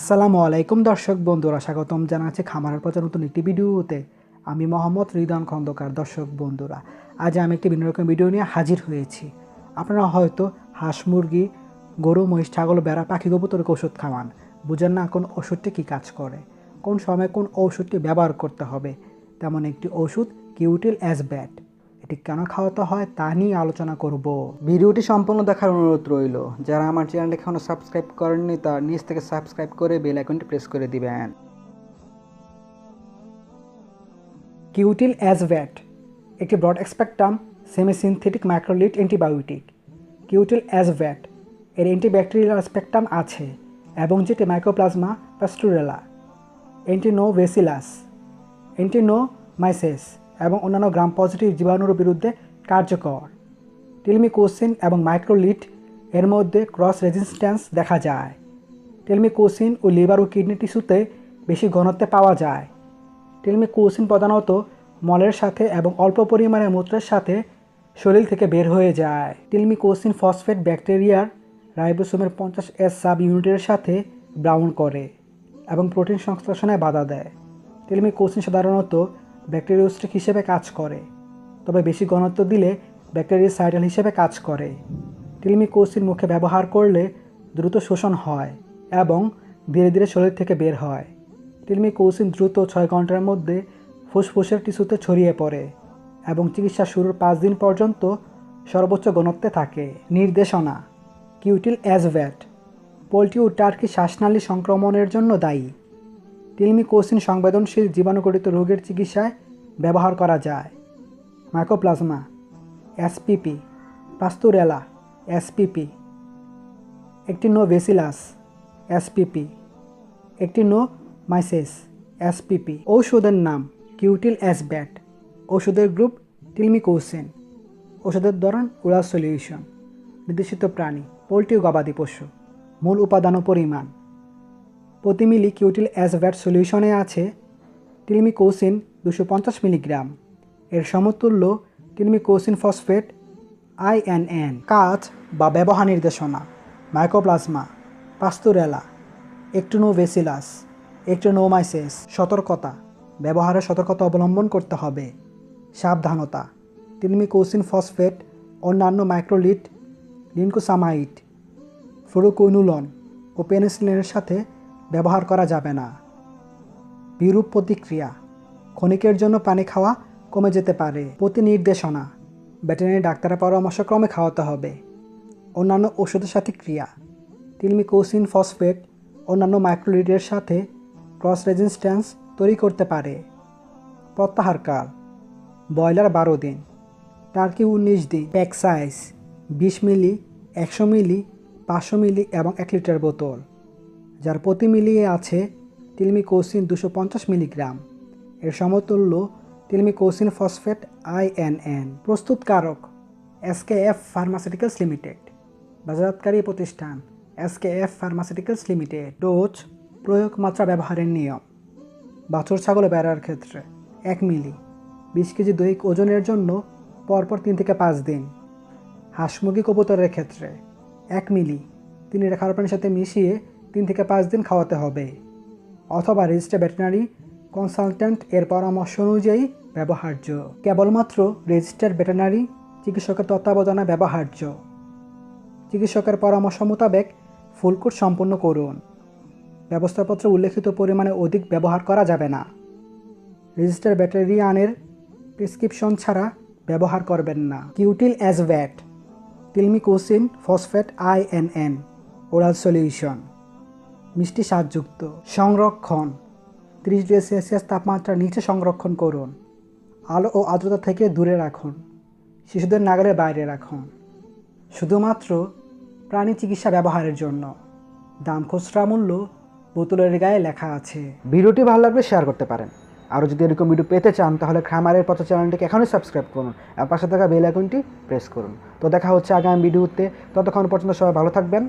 আসসালামু আলাইকুম দর্শক বন্ধুরা, স্বাগতম জানাচ্ছি খামারের পচা নতুন একটি ভিডিওতে। আমি মোহাম্মদ রিদান খন্দকার, দর্শক বন্ধুরা। আজ আমি একটি ভিন্ন রকম ভিডিও নিয়ে হাজির হয়েছি। আপনারা হয়তো হাঁস, মুরগি, গরু, মহিষ, ছাগল বেড়া পাখি, কবুতরকে ওষুধ খাওয়ান। বুঝেন না কোন ওষুধটি কী কাজ করে, কোন সময় কোন ঔষধটি ব্যবহার করতে হবে। তেমন একটি ওষুধ কিউটিল অ্যাজ ব্যাট এটি কেন খাওয়াতে হয় তা নিয়ে আলোচনা করব। ভিডিওটি সম্পূর্ণ দেখার অনুরোধ রইল। যারা আমার চ্যানেল এখনও সাবস্ক্রাইব করেননি, তার নিচ থেকে সাবস্ক্রাইব করে বেল আইকনটি প্রেস করে দিবেন। কিউটিল অ্যাজভ্যাট একটি broad spectrum semi synthetic macrolide antibiotic. কিউটিল অ্যাজভ্যাট এর অ্যান্টিব্যাকটেরিয়াল স্পেকট্রাম আছে এবং যেটি মাইক্রোপ্লাজমা প্যাস্টুরেলা অ্যান্টিনোভেসিলাস, অ্যান্টিনোমাইসেস এবং অন্যান্য গ্রাম পজিটিভ জীবাণুর বিরুদ্ধে কার্যকর। টেলমিকোসিন এবং মাইক্রোলিট এর মধ্যে ক্রস রেজিস্ট্যান্স দেখা যায়। টেলমিকোসিন ও লিভার ও কিডনি টিস্যুতে বেশি ঘনত্বে পাওয়া যায়। টেলমিকোসিন প্রধানত মলের সাথে এবং অল্প পরিমাণে মূত্রের সাথে শরীর থেকে বের হয়ে যায়। টেলমিকোসিন ফসফেট ব্যাকটেরিয়ার রাইবোসোমের পঞ্চাশ এস সাব ইউনিটের সাথে ব্রাউন করে এবং প্রোটিন সংশ্লেষণে বাধা দেয়। টেলমিকোসিন সাধারণত ব্যাকটেরিওস্টিক হিসেবে কাজ করে, তবে বেশি ঘনত্ব দিলে ব্যাকটেরিয়া ব্যাকটেরিয়াসাইডাল হিসেবে কাজ করে। টেলমিকোসিন মুখে ব্যবহার করলে দ্রুত শোষণ হয় এবং ধীরে ধীরে শরীর থেকে বের হয়। টেলমিকোসিন দ্রুত ছয় ঘণ্টার মধ্যে ফুসফুসের টিস্যুতে ছড়িয়ে পড়ে এবং চিকিৎসা শুরুর পাঁচ দিন পর্যন্ত সর্বোচ্চ ঘনত্বে থাকে। নির্দেশনা, কিউটিল অ্যাজভ্যাট, পোলট্রি ও টার্কি শ্বাসনালী সংক্রমণের জন্য দায়ী। টিলমিকোসিন সংবেদনশীল জীবাণুগঠিত রোগের চিকিৎসায় ব্যবহার করা যায়। Mycoplasma SPP Pasteurella SPP Actinobacillus SPP Actinomyces SPP ঔষধের নাম কিউটিল অ্যাসব্যাট ওষুধের গ্রুপ টিলমিকোসিন ওষুধের ধরন ওরাল সলিউশন নির্দেশিত প্রাণী, পোলট্রি গবাদি পশু, মূল উপাদান পরিমাণ। প্রতি মিলি কিউটিল অ্যাসভ্যাট সলিউশনে আছে টিলমিকোসিন দুশো পঞ্চাশ মিলিগ্রাম। এর সমতুল্য টিলমিকোসিন ফসফেট আইএনএন কাজ বা ব্যবহার নির্দেশনা মাইক্রোপ্লাজমা পাস্তুরেলা একটুনোভেসিলাস একটুনোমাইসিস সতর্কতা ব্যবহারে সতর্কতা অবলম্বন করতে হবে। সাবধানতা, টিলমিকোসিন ফসফেট, অন্যান্য মাইক্রোলিট লিনকোসামাইট ফ্লুরোকুইনুলন ও পেনিসিলিনের সাথে ব্যবহার করা যাবে না। বিরূপ প্রতিক্রিয়া। ক্ষণিকের জন্য পানি খাওয়া কমে যেতে পারে। প্রতি নির্দেশনা ভেটেরিনারি ডাক্তারের পরামর্শক্রমে খাওয়াতে হবে। অন্যান্য ওষুধের সাথে ক্রিয়া। টিলমিকোসিন ফসফেট অন্যান্য মাইক্রোলিডের সাথে ক্রস রেজিস্ট্যান্স তৈরি করতে পারে। প্রত্যাহারকাল। ব্রয়লার বারো দিন। টার্কি উনিশ দিন। Pack size. বিশ মিলি, একশো মিলি, পাঁচশো মিলি এবং এক লিটার বোতল। যার প্রতি মিলিয়ে আছে টিলমিকোসিন দুশো পঞ্চাশ মিলিগ্রাম। এর সমতুল্য টিলমিকোসিন ফসফেট আইএনএন প্রস্তুতকারক এসকেএফ ফার্মাসিউটিক্যালস লিমিটেড। বাজারকারী প্রতিষ্ঠান এসকেএফ ফার্মাসিউটিক্যালস লিমিটেড। ডোজ প্রয়োগ মাত্রা ব্যবহারের নিয়ম। বাছুর ছাগল বেড়ার ক্ষেত্রে এক মিলি। বিশ কেজি দৈহিক ওজনের জন্য পরপর তিন থেকে পাঁচ দিন। হাঁস মুরগি কবুতরের ক্ষেত্রে এক মিলি। তিনি রেখার পানির সাথে মিশিয়ে তিন থেকে পাঁচ দিন খাওয়াতে হবে অথবা রেজিস্টার ভেটেরিনারি কনসালট্যান্ট এর পরামর্শ অনুযায়ী ব্যবহার্য। কেবলমাত্র রেজিস্টার ভেটেরিনারি চিকিৎসকের তত্ত্বাবধানে ব্যবহার্য। চিকিৎসকের পরামর্শ মোতাবেক ফুলকুট সম্পন্ন করুন। ব্যবস্থাপত্র উল্লেখিত পরিমাণে অধিক ব্যবহার করা যাবে না। রেজিস্টার ব্যাটারিয়ানের প্রেসক্রিপশন ছাড়া ব্যবহার করবেন না। কিউটিল অ্যাজভ্যাট, tilmicosin phosphate INN oral solution. মিষ্টি স্বাদযুক্ত। সংরক্ষণ। ত্রিশ ডিগ্রি সেলসিয়াস তাপমাত্রার নিচে সংরক্ষণ করুন। আলো ও আর্দ্রতা থেকে দূরে রাখুন। শিশুদের নাগালের বাইরে রাখুন। শুধুমাত্র প্রাণী চিকিৎসা ব্যবহারের জন্য। দাম খুচরা মূল্য বোতলের গায়ে লেখা আছে। ভিডিওটি ভালো লাগলে শেয়ার করতে পারেন। আরও যদি এরকম ভিডিও পেতে চান, তাহলে খামারের পথ চ্যানেলটিকে এখনই সাবস্ক্রাইব করুন আর পাশে থাকা বেল আইকনটি প্রেস করুন। তো দেখা হচ্ছে আগামী ভিডিওতে ততক্ষণ পর্যন্ত সবাই ভালো থাকবেন।